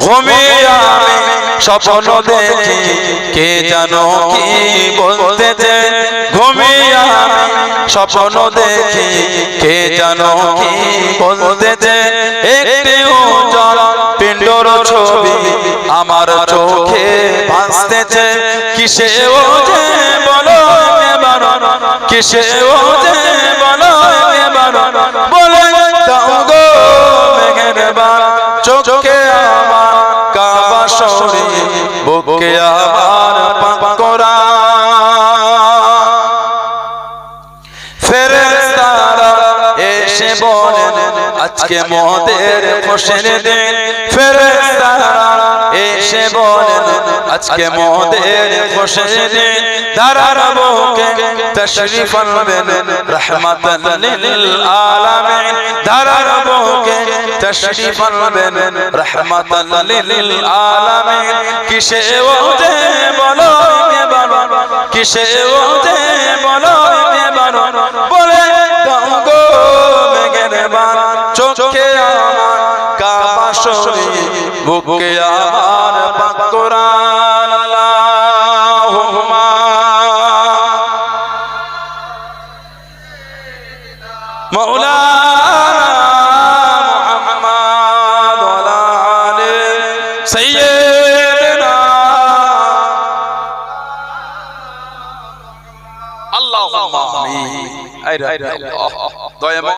ঘুমিয়ে আমি স্বপ্ন দেখি কে জানো কি বলতেছে? ঘুমিয়ে আমি স্বপ্ন দেখি কে জানো কি বলতেছে? একটি উজ্জ্বল পিণ্ডর ছবি আমার চোখে ভাসতেছে। কিসে ও যে বলো এবার? কিসে ও যে বলো এবার? বলে দাও গো মেঘেরবার চোখে আমার পাকরা ফেরেশতারা এসে বলেন, আজকে মদের খুশির দিন। ফেরেশতারা এসে বলেন, আজকে মদের খুশির দিন। দারার বুকে তশরিফ আনবেন রহমাতান লিল আলামিন। দারার বুকে তশরিফ আনবেন রহমাতান লিল আলামিন। কিসে এবার কিসে ওতে বলো এবার বলে। গঙ্গো মেঘের বান চোখে আমার কাবা বুকে আমার পাকুরান আল্লাহ।